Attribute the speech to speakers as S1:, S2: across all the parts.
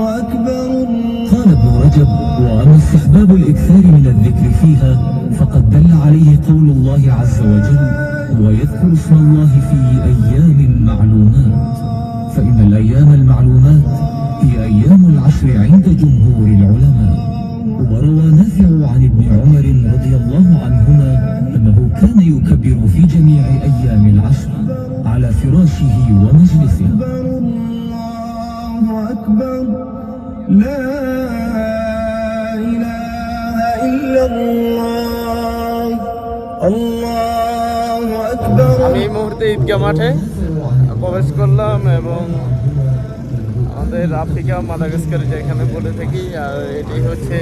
S1: أكبر
S2: قال ابن رجب وأما استحباب الإكثار من الذكر فيها فقد دل عليه قول الله عز وجل ويذكر اسم الله في أيام معلومات فإن الأيام المعلومات هي أيام العشر عند جمهور العلماء. وروى نافع عن ابن عمر رضي الله عنهما أنه كان يكبر في جميع أيام العشر على فراشه ومجلسه.
S1: الله أكبر لا إله إلا الله الله أكبر
S3: আমি এই মুহূর্তে ঈদগাহ মাঠে প্রবেশ করলাম এবং আমাদের আফ্রিকা মাদাগাস্কার যেখানে বলে থাকি আর এটি হচ্ছে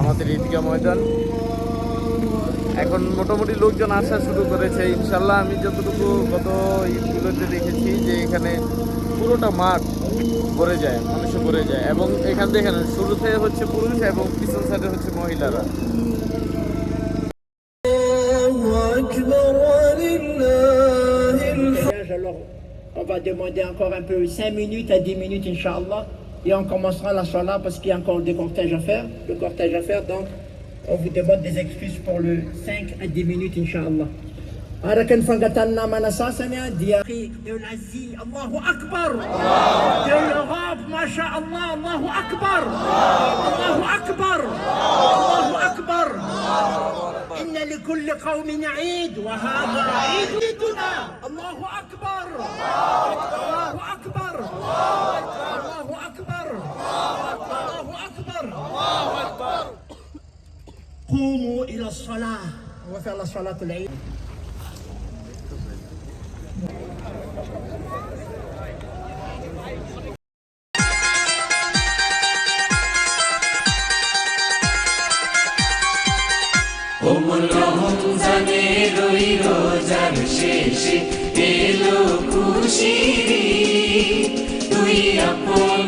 S3: আমাদের ঈদগাহ ময়দান এখন মোটামুটি লোকজন আসা শুরু করেছে ইনশাল্লাহ আমি যতটুকু গত ঈদগুলোতে দেখেছি যে এখানে পুরোটা মাঠ ভরে যায় মানুষ ভরে যায় এবং এখান থেকে এখানে শুরুতে হচ্ছে পুরুষ এবং পিছন সাইডে হচ্ছে মহিলারা
S4: On va demander encore un peu, 5 minutes à 10 minutes, Inch'Allah. Et on commencera la salat parce qu'il y a encore des cortèges à faire, le cortège à faire. Donc, on vous demande des excuses pour le 5 à 10 minutes, Inch'Allah. Para kan fangatan naman na sasanya, dia de l'Asie, Allahu Akbar. De l'Europe, Masha'Allah, Allahu Akbar. Allahu Akbar. Allahu Akbar. إن لكل قوم عيد وهذا عيدنا الله أكبر الله قوموا إلى الصلاة وفعل صلاة العيد
S5: ওমন রমজানের ওই রোজার শেষে এলো খুশির ঈদ। তুই আপনা